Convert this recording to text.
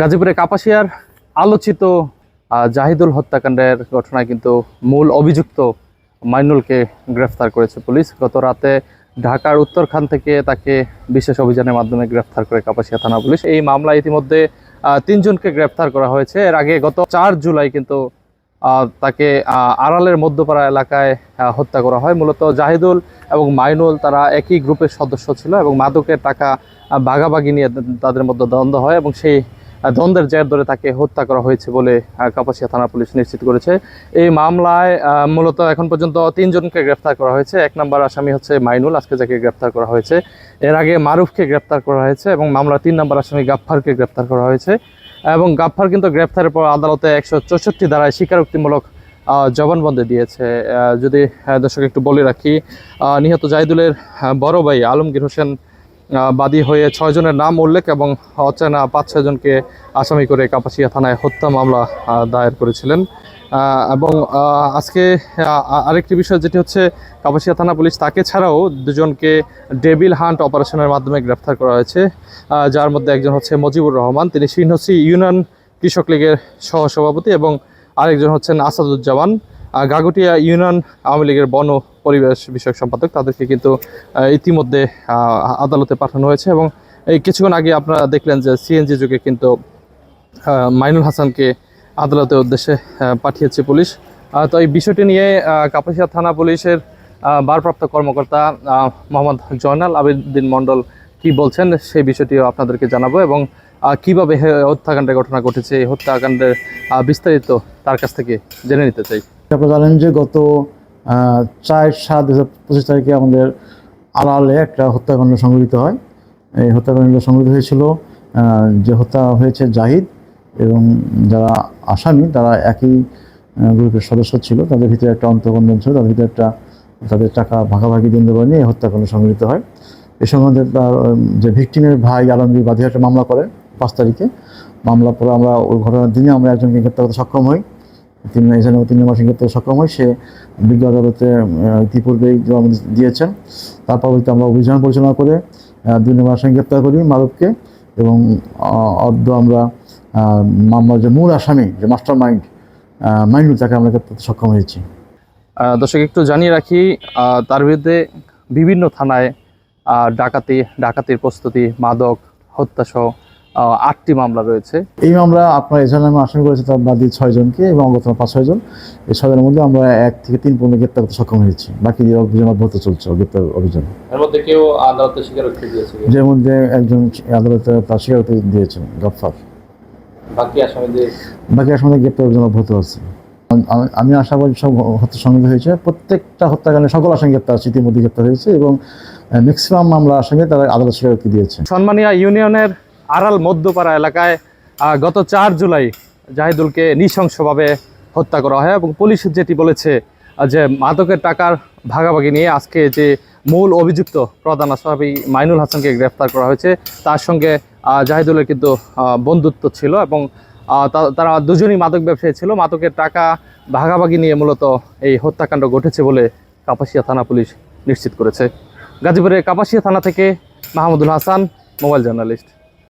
গাজীপুরে কাপাসিয়ার আলোচিত জাহিদুল হত্যাকাণ্ডের ঘটনায় কিন্তু মূল অভিযুক্ত মাইনুলকে গ্রেফতার করেছে পুলিশ। গত রাতে ঢাকার উত্তরখান থেকে তাকে বিশেষ অভিযানের মাধ্যমে গ্রেফতার করে কাপাসিয়া থানা পুলিশ। এই মামলায় ইতিমধ্যে তিনজনকে গ্রেফতার করা হয়েছে। এর আগে গত চার জুলাই কিন্তু তাকে আড়ালের মধ্যপাড়া এলাকায় হত্যা করা হয়। মূলত জাহিদুল এবং মাইনুল তারা একই গ্রুপের সদস্য ছিল এবং মাদকের টাকা ভাগাভাগি নিয়ে তাদের মধ্যে দ্বন্দ্ব হয় এবং সেই দ্বন্দ্বের জের ধরে তাকে হত্যা করা হয়েছে বলে কাপাসিয়া থানা পুলিশ নিশ্চিত করেছে। এই মামলায় মূলত এখন পর্যন্ত তিনজনকে গ্রেফতার করা হয়েছে। এক নম্বর আসামি হচ্ছে মাইনুল, আজকে যাকে গ্রেফতার করা হয়েছে। এর আগে মারুফকে গ্রেফতার করা হয়েছে এবং মামলার তিন নম্বর আসামি গাফফারকে গ্রেফতার করা হয়েছে। এবং গাফফার কিন্তু গ্রেফতারের পর আদালতে একশো চৌষট্টি ধারায় স্বীকারোক্তিমূলক জবানবন্দি দিয়েছে। যদি দর্শক, একটু বলে রাখি নিহত জাহিদুলের বড় ভাই আলমগীর হোসেন বাদী হয়ে ছয়জনের নাম উল্লেখ এবং অচেনা পাঁচ ছয়জনকে আসামি করে কাপাসিয়া থানায় হত্যা মামলা দায়ের করেছিলেন। এবং আজকে আরেকটি বিষয় যেটি হচ্ছে কাপাসিয়া থানা পুলিশ তাকে ছাড়াও দুজনকে ডেভিল হান্ট অপারেশনের মাধ্যমে গ্রেফতার করা হয়েছে। যার মধ্যে একজন হচ্ছে মজিবুর রহমান, তিনি সিনহসি ইউনিয়ন কৃষক লীগের সহসভাপতি এবং আরেকজন হচ্ছেন আসাদুজ্জামান। গাগুটিয়া ইউনিয়ন আওয়ামী লীগের বন পরিবেশ বিষয়ক সম্পাদক তাদেরকে কিন্তু ইতিমধ্যে আদালতে পাঠানো হয়েছে এবং এই কিছুক্ষণ আগে আপনারা দেখলেন যে সিএনজি যুগে কিন্তু মাইনুল হাসানকে আদালতের উদ্দেশ্যে পাঠিয়েছে পুলিশ। তো এই বিষয়টি নিয়ে কাপাসিয়া থানা পুলিশের ভারপ্রাপ্ত কর্মকর্তা মোহাম্মদ জয়নাল আবেদিন মণ্ডল কি বলছেন সেই বিষয়টিও আপনাদেরকে জানাব এবং কীভাবে হত্যাকাণ্ডের ঘটনা ঘটেছে, এই হত্যাকাণ্ডের বিস্তারিত তার কাছ থেকে জেনে নিতে চাই। আপনারা জানেন যে গত চার সাত দু পঁচিশ তারিখে আমাদের আড়ালে একটা হত্যাকাণ্ড সংঘটিত হয়। এই হত্যাকাণ্ড সংঘটিত হয়েছিল যে হত্যা হয়েছে জাহিদ এবং যারা আসামি, তারা একই গ্রুপের সদস্য ছিল। তাদের ভিতরে একটা অন্তর্বন্ধন ছিল, তাদের ভিতরে একটা, তাদের টাকা ভাগাভাগি দেওয়া নিয়ে এই হত্যাকাণ্ড সংঘটিত হয়। এ সম্বন্ধে তার যে ভিকটিমের ভাই আলমগীর বাদী একটা মামলা করে পাঁচ তারিখে। মামলা পরে আমরা ওই ঘটনার দিনে আমরা একজনকে গ্রেপ্তার করতে সক্ষম হই। তিন এখানে তিন মাসে গ্রেপ্তার সক্ষম হয়, সে বিজ্ঞ আদালতে ইতিপূর্বেই জবাব দিয়েছেন। তার পরবর্তীতে আমরা অভিযান পরিচালনা করে দুই নম্বর আসামি গ্রেপ্তার করি মারুফকে এবং অদ্য আমরা মামলার যে মূল আসামি, যে মাস্টার মাইন্ড মাইন্ড তাকে আমরা গ্রেপ্তার সক্ষম হয়েছি। দর্শক, একটু জানিয়ে রাখি তার বিরুদ্ধে বিভিন্ন থানায় ডাকাতি, ডাকাতির প্রস্তুতি, মাদক, হত্যাসহ আটটি মামলা রয়েছে। এই মামলা আপনার এজন্য আমি আসামি করেছি তার বাদী ছয়জনকে এবং গত পাঁচ ছয়জন। এই ছয়জনের মধ্যে আমরা এক থেকে তিন পর্যন্ত গ্রেপ্তার করতে সক্ষম হয়েছি। বাকি যে অভিযান অব্যাহত চলছে গ্রেপ্তার অভিযান। এর মধ্যে কেউ আদালতে স্বীকারোক্তি দিয়েছে যার মধ্যে একজন আদালতে তার স্বীকারোক্তি দিয়েছেন গফফার। বাকি আসামিদের? বাকি আসলে গ্রেপ্তার অভিযান অব্যাহত আছে। আমি- আমি আশা করি সব হত্যা সংঘটিত হয়েছে। প্রত্যেকটা হত্যাকাণ্ডে সকল আসামি গ্রেপ্তার আছে ইতিমধ্যে গ্রেপ্তার হয়েছে এবং ম্যাক্সিমাম মামলা আসামি তারা আদালত স্বীকারোক্তি দিয়েছে। সন্মানিয়া ইউনিয়নের আড়াল মধ্যপাড়া এলাকায় গত চার জুলাই জাহিদুলকে নৃশংসভাবে হত্যা করা হয় এবং পুলিশ যেটি বলেছে যে মাদকের টাকার ভাগাভাগি নিয়ে আজকে যে মূল অভিযুক্ত প্রধান আসামি মাইনুল হাসানকে গ্রেফতার করা হয়েছে, তার সঙ্গে জাহিদুলের কিন্তু বন্ধুত্ব ছিল এবং তারা দুজনই মাদক ব্যবসায়ী ছিল। মাদকের টাকা ভাগাভাগি নিয়ে মূলত এই হত্যাকাণ্ড ঘটেছে বলে কাপাসিয়া থানা পুলিশ নিশ্চিত করেছে। গাজীপুরের কাপাসিয়া থানা থেকে মাহমুদুল হাসান, মোবাইল জার্নালিস্ট।